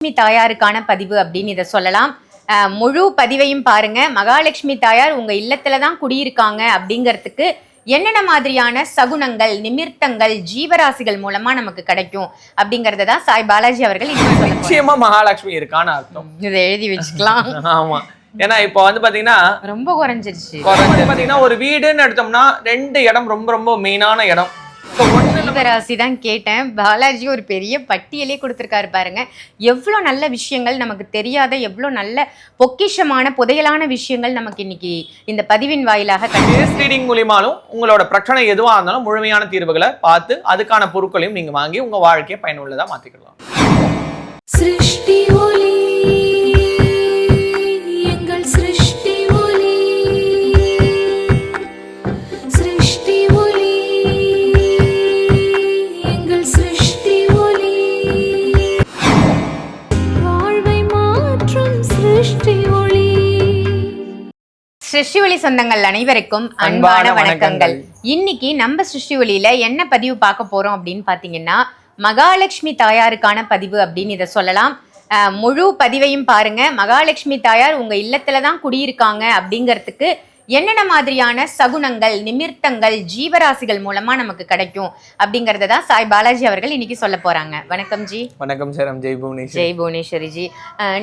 மகாலட்சுமி தாயாருக்கான பதிவு அப்படின்னு இதை சொல்லலாம். முழு பதிவையும் பாருங்க. மகாலட்சுமி தாயார் உங்க இல்லத்துல தான் குடியிருக்காங்க அப்படிங்கிறதுக்கு என்னென்ன மாதிரியான சகுனங்கள் நிமிர்த்தங்கள் ஜீவராசிகள் மூலமா நமக்கு கிடைக்கும் அப்படிங்கறத தான் சாய் பாலாஜி அவர்கள். நிச்சயமா மகாலட்சுமி இருக்கான்னு அர்த்தம். இதை எழுதி வச்சுக்கலாம். ஆமா. ஏன்னா இப்போ வந்து பாத்தீங்கன்னா ரொம்ப குறைஞ்சிருச்சு. பாத்தீங்கன்னா ஒரு வீடுன்னு எடுத்தோம்னா ரெண்டு இடம் ரொம்ப ரொம்ப மெயினான இடம். ஜீவராசி தான் கேட்டேன். பாலாஜி ஒரு பெரிய பட்டியலே கொடுத்துருக்காரு பாருங்க. எவ்வளோ நல்ல விஷயங்கள் நமக்கு தெரியாத எவ்வளோ நல்ல பொக்கிஷமான புதையலான விஷயங்கள் நமக்கு இன்னைக்கு இந்த பதிவின் வாயிலாக ரீடிங் மூலியமாலும் உங்களோட பிரச்சனை எதுவா இருந்தாலும் முழுமையான தீர்வுகளை பார்த்து அதுக்கான பொருட்களையும் நீங்க வாங்கி உங்க வாழ்க்கையை பயனுள்ளதா மாத்திக்கலாம் சிருஷ்டி ஒளி ஒளி சொந்தங்கள் அனைவருக்கும் அன்பான வணக்கங்கள். இன்னைக்கு நம்ம சிருஷ்டி ஒளியில என்ன பதிவு பார்க்க போறோம் அப்படின்னு பாத்தீங்கன்னா மகாலட்சுமி தாயாருக்கான பதிவு அப்படின்னு இதை சொல்லலாம். முழு பதிவையும் பாருங்க. மகாலட்சுமி தாயார் உங்க இல்லத்துல தான் குடியிருக்காங்க அப்படிங்கிறதுக்கு என்னென்ன மாதிரியான சகுனங்கள் நிமிர்த்தங்கள் ஜீவராசிகள் மூலமா நமக்கு கிடைக்கும் அப்படிங்கறத தான் சாய் பாலாஜி அவர்கள் இன்னைக்கு சொல்ல போறாங்க. வணக்கம் ஜி. வணக்கம் சேரம் ஜெய் புவனேஸ்வரி ஜெய் புவனேஸ்வரி ஜி.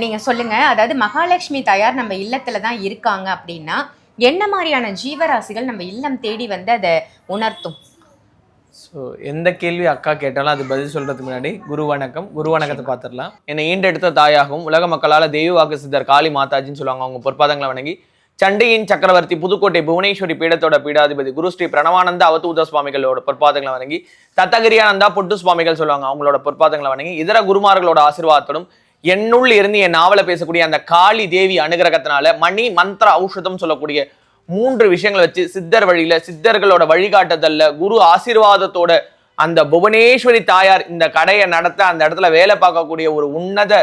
நீங்க சொல்லுங்க. அதாவது மகாலட்சுமி தாயார் நம்ம இல்லத்துல தான் இருக்காங்க அப்படின்னா என்ன மாதிரியான ஜீவராசிகள் நம்ம இல்லம் தேடி வந்து அதை உணர்த்தும்? ஸோ எந்த கேள்வி அக்கா கேட்டாலும் அது பதில் சொல்றதுக்கு முன்னாடி குரு வணக்கம். குரு வணக்கத்தை பார்த்துடலாம். என்னை ஈண்டெடுத்த தாயாகவும் உலக மக்களால் தெய்வவாக்கு சித்தர் காளி மாதாஜின்னு சொல்லுவாங்க அவங்க பொற்பாதங்களை வணங்கி சண்டையின் சக்கரவர்த்தி புதுக்கோட்டை புவனேஸ்வரி பீடத்தோட பீடாதிபதி குரு ஸ்ரீ பிரணவானந்த அவதூத சுவாமிகளோட பொற்பாதங்களை வணங்கி தத்தகிரியானந்தா பொட்டு சுவாமிகள் சொல்லுவாங்க அவங்களோட பொற்பாதங்களை வணங்கி இதர குருமார்களோட ஆசீர்வாதத்தோடும் என்னுள் இருந்து என் நாவல பேசக்கூடிய அந்த காளி தேவி அனுகிரகத்தினால மணி மந்திர ஔஷதம் சொல்லக்கூடிய மூன்று விஷயங்களை வச்சு சித்தர் வழியில சித்தர்களோட வழிகாட்டுதல்ல குரு ஆசீர்வாதத்தோட அந்த புவனேஸ்வரி தாயார் இந்த கடையை நடத்த அந்த இடத்துல வேலை பார்க்கக்கூடிய ஒரு உன்னத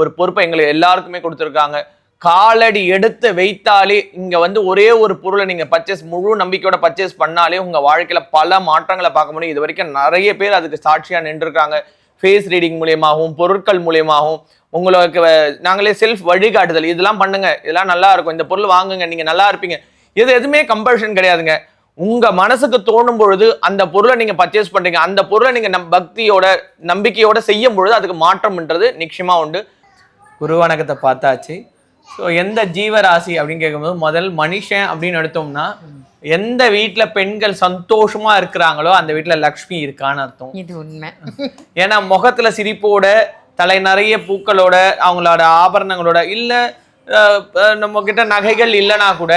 ஒரு பொறுப்பை எங்களுக்கு எல்லாருக்குமே கொடுத்துருக்காங்க. காலடி எடுத்து வைத்தாலே இங்க வந்து ஒரே ஒரு பொருளை நீங்க பர்ச்சேஸ் முழு நம்பிக்கையோட பர்ச்சேஸ் பண்ணாலே உங்க வாழ்க்கையில பல மாற்றங்களை பார்க்க முடியும். இது வரைக்கும் நிறைய பேர் அதுக்கு சாட்சியா நின்றுருக்காங்க. ஃபேஸ் ரீடிங் மூலியமாகவும் பொருட்கள் மூலியமாகவும் உங்களுக்கு நாங்களே செல்ஃப் வழிகாட்டுதல். இதெல்லாம் பண்ணுங்க. இதெல்லாம் நல்லா இருக்கும். இந்த பொருள் வாங்குங்க. நீங்க நல்லா இருப்பீங்க. இது எதுவுமே கம்பல்ஷன் கிடையாதுங்க. உங்க மனசுக்கு தோணும் பொழுது அந்த பொருளை நீங்க பர்ச்சேஸ் பண்றீங்க. அந்த பொருளை நீங்க நம் பக்தியோட நம்பிக்கையோட செய்யும் பொழுது அதுக்கு மாற்றம்ன்றது நிச்சயமா உண்டு. குரு வணக்கத்தை பார்த்தாச்சு. ஸோ எந்த ஜீவராசி அப்படின்னு கேட்கும்போது முதல் மனுஷன் அப்படின்னு எடுத்தோம்னா எந்த வீட்ல பெண்கள் சந்தோஷமா இருக்கிறாங்களோ அந்த வீட்ல லக்ஷ்மி இருக்கான்னு அர்த்தம். இது உண்மை. ஏன்னா முகத்துல சிரிப்போட தலை நிறைய பூக்களோட அவங்களோட ஆபரணங்களோட இல்லை நம்ம கிட்ட நகைகள் இல்லைனா கூட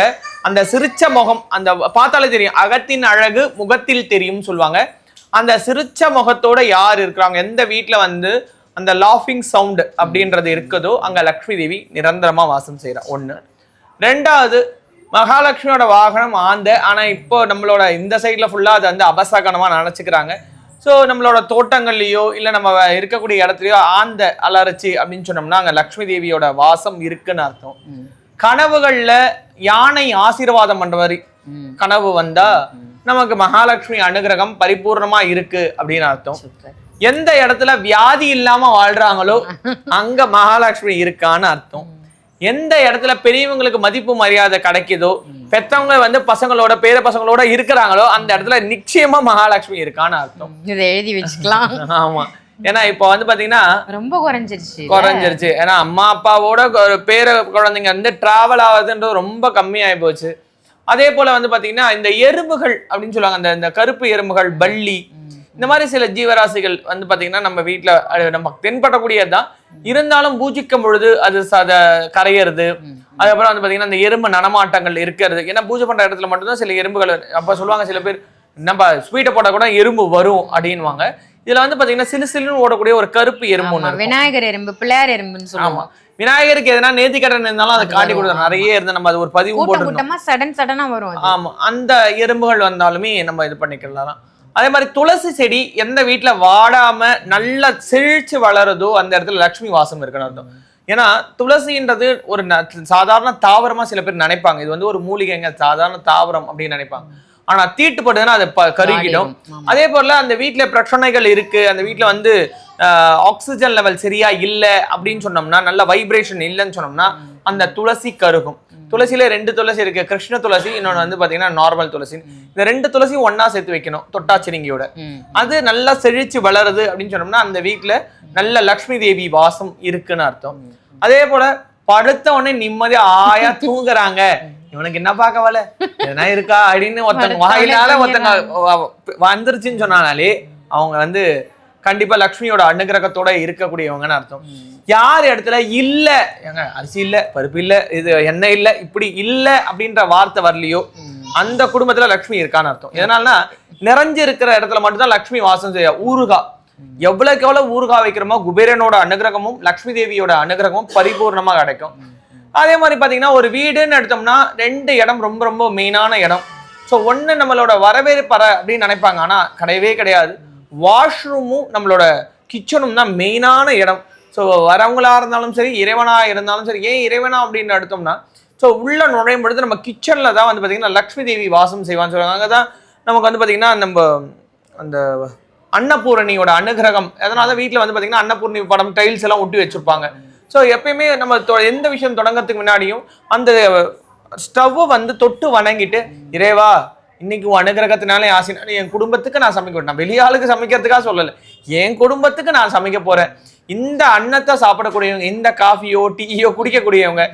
அந்த சிரிச்ச முகம் அந்த பார்த்தாலே தெரியும் அகத்தின் அழகு முகத்தில் தெரியும் சொல்லுவாங்க. அந்த சிரிச்ச முகத்தோட யார் இருக்கிறாங்க எந்த வீட்டில் வந்து அந்த லாஃபிங் சவுண்டு அப்படின்றது இருக்குதோ அங்கே லக்ஷ்மி தேவி நிரந்தரமாக வாசம் செய்கிறார் ஒன்று ரெண்டாவது மகாலட்சுமியோட வாகனம் ஆந்த ஆனால் இப்போ நம்மளோட இந்த சைடில் ஃபுல்லாக அதை வந்து அபசகனமாக நினச்சிக்கிறாங்க. ஸோ நம்மளோட தோட்டங்கள்லயோ இல்லை நம்ம இருக்கக்கூடிய இடத்துலயோ ஆந்த அலர்ச்சி அப்படின்னு சொன்னோம்னா அங்கே லக்ஷ்மி தேவியோட வாசம் இருக்குன்னு அர்த்தம். கனவுகள்ல யானை ஆசீர்வாதம் பண்ற மாதிரி கனவு வந்தா நமக்கு மகாலட்சுமி அனுகிரகம் பரிபூர்ணமா இருக்கு அப்படின்னு அர்த்தம். எந்த இடத்துல வியாதி இல்லாம வாழ்றாங்களோ அங்க மகாலட்சுமி இருக்கான்னு அர்த்தம். எந்த இடத்துல பெரியவங்களுக்கு மதிப்பு மரியாதை கிடைக்குதோ பெத்தவங்க வந்து பசங்களோட பேர பசங்களோட இருக்கிறாங்களோ அந்த இடத்துல நிச்சயமா மகாலட்சுமி இருக்கான்னு அர்த்தம். இதை எழுதி வச்சுக்கலாம். ஆமா. ஏன்னா இப்போ வந்து பாத்தீங்கன்னா ரொம்ப குறைஞ்சிருச்சு. குறைஞ்சிருச்சு. ஏன்னா அம்மா அப்பாவோட பேர குழந்தைங்க வந்து டிராவல் ஆகுதுன்றது ரொம்ப கம்மியாகி போச்சு. அதே போல வந்து பாத்தீங்கன்னா இந்த எறும்புகள் அப்படின்னு சொல்லுவாங்க அந்த இந்த கருப்பு எறும்புகள் பல்லி இந்த மாதிரி சில ஜீவராசிகள் வந்து பாத்தீங்கன்னா நம்ம அது நம்ம தென்படக்கூடியதுதான். இருந்தாலும் பூஜிக்கும் பொழுது அது சத கரையிறது. அதுக்கப்புறம் வந்து பாத்தீங்கன்னா இந்த எறும்பு நடமாட்டங்கள் இருக்கிறது. ஏன்னா பூஜை பண்ற இடத்துல மட்டும்தான் சில எறும்புகள் அப்ப சொல்லுவாங்க சில பேர் நம்ம ஸ்வீட்டை போட்டா கூட எறும்பு வரும் அப்படின்வாங்க இதுல வந்து பாத்தீங்கன்னா சிலு சிலுன்னு ஓடக்கூடிய ஒரு கருப்பு எறும்பு இருக்கும். விநாயகர் எறும்பு பிள்ளையார் எறும்புன்னு சொல்லுவோம். விநாயகருக்கு எதனா நேர்த்தி கடன் இருந்தாலும் அதை காட்டி கொடுத்தோம் நிறைய இருந்து நம்ம அது ஒரு பதிவு கூட்டமா சடன் சடனா வரும் அது. ஆமா. அந்த எறும்புகள் வந்தாலுமே நம்ம இது பண்ணிக்கலாம். அதே மாதிரி துளசி செடி எந்த வீட்ல வாடாம நல்லா செழிச்சு வளருதோ அந்த இடத்துல லக்ஷ்மி வாசம் இருக்குன்னு அர்த்தம். ஏன்னா துளசின்றது ஒரு சாதாரண தாவரமா சில பேர் நினைப்பாங்க. இது வந்து ஒரு மூலிகைங்க சாதாரண தாவரம் அப்படின்னு நினைப்பாங்க. ஆனா தீட்டுப்படுதுன்னா அது கருகிடும். அதே போல அந்த வீட்ல பிரச்சனைகள் இருக்கு. அந்த வீட்ல வந்து ஆக்சிஜன் லெவல் சரியா இல்ல அப்படின்னு சொன்னோம்னா நல்ல வைப்ரேஷன் இல்லைன்னு சொன்னோம்னா அந்த துளசி கருகும். துளசியில ரெண்டு துளசி இருக்கு. கிருஷ்ண துளசி இன்னொன்னு வந்து பாத்தீங்கன்னா நார்மல் துளசி. இந்த ரெண்டு துளசியும் ஒண்ணா சேர்த்து வைக்கணும் தொட்டாச்சிரிங்கியோட. அது நல்லா செழிச்சு வளருது அப்படின்னு சொன்னோம்னா அந்த வீட்ல நல்ல லக்ஷ்மி தேவி வாசம் இருக்குன்னு அர்த்தம். அதே போல படுத்த உடனே நிம்மதியா ஆயா தூங்குறாங்க. இவனுக்கு என்ன பார்க்க வல? எதனா இருக்கா அப்படின்னு ஒருத்தங்க வாயினால ஒருத்தங்க வந்துருச்சுன்னு சொன்னாலே அவங்க வந்து கண்டிப்பா லக்ஷ்மியோட அனுகிரகத்தோட இருக்கக்கூடியவங்கன்னு அர்த்தம். யார் இடத்துல இல்ல ஏங்க அரிசி இல்ல பருப்பு இல்ல இது எண்ணெய் இல்ல இப்படி இல்ல அப்படின்ற வார்த்தை வரலையோ அந்த குடும்பத்துல லக்ஷ்மி இருக்கான்னு அர்த்தம். எதனாலனா நிறைஞ்சு இருக்கிற இடத்துல மட்டும்தான் லக்ஷ்மி வாசம் செய்ய ஊறுகா எவ்வளவுக்கு எவ்வளவு ஊறுகா வைக்கிறோமோ குபேரனோட அனுகிரகமும் லக்ஷ்மி தேவியோட அனுகிரகமும் பரிபூர்ணமா கிடைக்கும். அதே மாதிரி பாத்தீங்கன்னா ஒரு வீடுன்னு எடுத்தோம்னா ரெண்டு இடம் ரொம்ப ரொம்ப மெயினான இடம். ஸோ ஒண்ணு நம்மளோட வரவேற்பறை அப்படின்னு நினைப்பாங்க. ஆனா கிடையவே கிடையாது. வாஷ்ரூமும் நம்மளோட கிச்சனும் தான் மெயினான இடம். ஸோ வரவங்களாக இருந்தாலும் சரி இறைவனாக இருந்தாலும் சரி ஏன் இறைவனா அப்படின்னு எடுத்தோம்னா ஸோ உள்ளே நுழையும் பொழுது நம்ம கிச்சனில் தான் வந்து பார்த்திங்கன்னா லக்ஷ்மி தேவி வாசம் செய்வான்னு சொல்லுவாங்க அங்கே தான் நமக்கு வந்து பார்த்திங்கன்னா நம்ம அந்த அன்னபூரணியோட அனுகிரகம் அதனால தான் வீட்டில் வந்து பார்த்திங்கன்னா அன்னபூரணி படம் டைல்ஸ் எல்லாம் ஒட்டி வச்சுருப்பாங்க. ஸோ எப்பயுமே நம்ம தொ- எந்த விஷயம் தொடங்கிறதுக்கு முன்னாடியும் அந்த ஸ்டவ்வை வந்து தொட்டு வணங்கிட்டு இறைவா இன்னைக்கு உன் அனுகிரகத்தினாலே ஆசைனால என் குடும்பத்துக்கு நான் சமைக்க நான் வெளியாளுக்கு சமைக்கிறதுக்காக சொல்லலை. என் குடும்பத்துக்கு நான் சமைக்க போறேன். இந்த அன்னத்தை சாப்பிடக்கூடியவங்க இந்த காஃபியோ டீயோ குடிக்கக்கூடியவங்க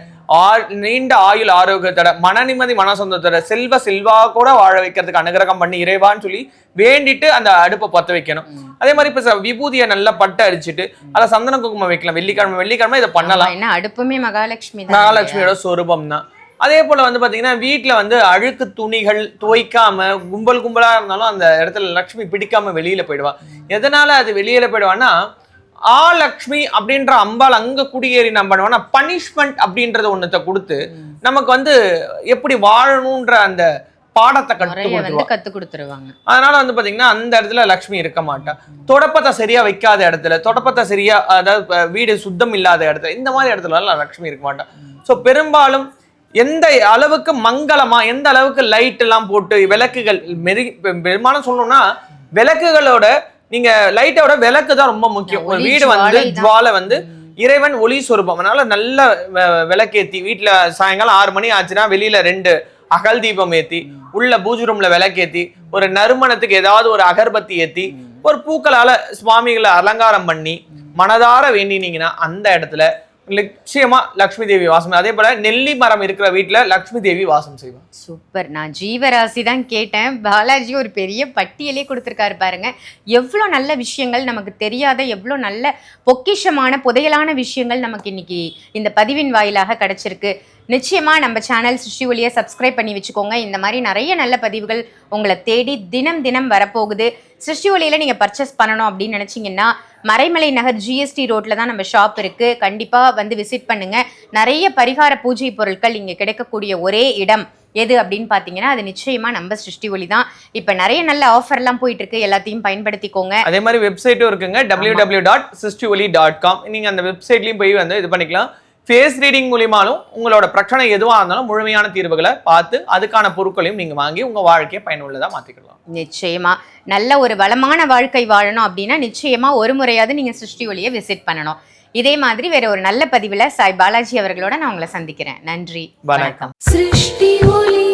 நீண்ட ஆயுள் ஆரோக்கியத்தோட மன நிம்மதி மன சொந்தத்தோட செல்வ செல்வா கூட வாழ வைக்கிறதுக்கு அனுகிரகம் பண்ணி இறைவான்னு சொல்லி வேண்டிட்டு அந்த அடுப்பை பத்த வைக்கணும். அதே மாதிரி இப்ப விபூதியை நல்லா பட்டு அடிச்சிட்டு அதை சந்தன குங்குமம் வைக்கலாம். வெள்ளிக்கிழமை வெள்ளிக்கிழமை இதை பண்ணலாம். என்ன அடுப்புமே மகாலட்சுமி மகாலட்சுமியோட சொரூபம் தான் அதே போல வந்து பாத்தீங்கன்னா வீட்ல வந்து அழுக்கு துணிகள் துவைக்காம கும்பல் கும்பலா இருந்தாலும் அந்த இடத்துல லக்ஷ்மி பிடிக்காம வெளியில போயிடுவா. எதனால அது வெளியில போயிடுவான்னா ஆ லக்ஷ்மி அப்படின்ற அம்பாள் அங்க குடியேறி நம்ம பண்ணுவோம்னா பனிஷ்மெண்ட் அப்படின்றத ஒண்ணத்தை கொடுத்து நமக்கு வந்து எப்படி வாழணுன்ற அந்த பாடத்தை கத்து கொடுத்துருவாங்க. அதனால வந்து பாத்தீங்கன்னா அந்த இடத்துல லக்ஷ்மி இருக்க மாட்டா. தொடப்பத்தை சரியா வைக்காத இடத்துல தொடப்பத்தை சரியா அதாவது வீடு சுத்தம் இல்லாத இடத்துல இந்த மாதிரி இடத்துல லக்ஷ்மி இருக்க மாட்டா. ஸோ பெரும்பாலும் எந்த அளவுக்கு மங்களமா எந்த அளவுக்கு லைட் எல்லாம் போட்டு விளக்குகள் மெரு பெரும்பாலும் சொல்லணும்னா விளக்குகளோட நீங்க லைட்டோட விளக்கு தான் ரொம்ப முக்கியம். ஒரு வீடு வந்து ஜுவாலை வந்து இறைவன் ஒளி சொரூபம். அதனால நல்ல விளக்கேத்தி வீட்டுல சாயங்காலம் ஆறு மணி ஆச்சுன்னா வெளியில ரெண்டு அகல் தீபம் ஏத்தி உள்ள பூஜை ரூம்ல விளக்கேத்தி ஒரு நறுமணத்துக்கு ஏதாவது ஒரு அகர்பத்தி ஏத்தி ஒரு பூக்களால சுவாமிகளை அலங்காரம் பண்ணி மனதார வேண்டினீங்கன்னா அந்த இடத்துல நிச்சயமா லக்ஷ்மி தேவி வாசம். அதே போல நெல்லி மரம் இருக்கிற வீட்டுல லக்ஷ்மி தேவி வாசம் செய்வாங்க சூப்பர். நான் ஜீவராசி தான் கேட்டேன். பாலாஜி ஒரு பெரிய பட்டியலே கொடுத்துருக்காரு பாருங்க. எவ்வளோ நல்ல விஷயங்கள் நமக்கு தெரியாத எவ்வளோ நல்ல பொக்கிஷமான புதையலான விஷயங்கள் நமக்கு இன்னைக்கு இந்த பதிவின் வாயிலாக கிடைச்சிருக்கு. நிச்சயமா நம்ம சேனல் சுஷி ஒளியை சப்ஸ்கிரைப் பண்ணி வச்சுக்கோங்க. இந்த மாதிரி நிறைய நல்ல பதிவுகள் உங்களை தேடி தினம் தினம் வரப்போகுது. சிருஷ்டி ஒளியில நீங்க பர்ச்சேஸ் பண்ணணும் அப்படின்னு நினைச்சீங்கன்னா மறைமலை நகர் ஜிஎஸ்டி ரோட்ல தான் நம்ம ஷாப் இருக்கு. கண்டிப்பா வந்து விசிட் பண்ணுங்க. நிறைய பரிகார பூஜை பொருட்கள் இங்க கிடைக்கக்கூடிய ஒரே இடம் எது அப்படின்னு பார்த்தீங்கன்னா அது நிச்சயமா நம்ம சிருஷ்டி ஒளி தான். இப்போ நிறைய நல்ல ஆஃபர்லாம் போயிட்டு இருக்கு. எல்லாத்தையும் பயன்படுத்திக்கோங்க. அதே மாதிரி வெப்சைட்டும் இருக்குங்க. டபிள்யூ டபிள்யூ டாட் சிஸ்டி டாட் காம் நீங்க அந்த வெப்சைட்லயும் போய் வந்து இது பண்ணிக்கலாம். ஃபேஸ் ரீடிங் மூலியமாலும் உங்களோட பிரச்சனை எதுவா இருந்தாலும் முழுமையான தீர்வுகளை பார்த்து அதுக்கான பொருட்களையும் நீங்க வாங்கி உங்க வாழ்க்கையை பயனுள்ளதா மாத்திக்கலாம் நிச்சயமா. நல்ல ஒரு வளமான வாழ்க்கை வாழணும் அப்படின்னா நிச்சயமா ஒரு முறையாவது நீங்க சிருஷ்டி ஒளியை விசிட் பண்ணணும். இதே மாதிரி வேற ஒரு நல்ல பதிவுல சாய் பாலாஜி அவர்களோட நான் உங்களை சந்திக்கிறேன். நன்றி. வணக்கம். சிருஷ்டி ஒளி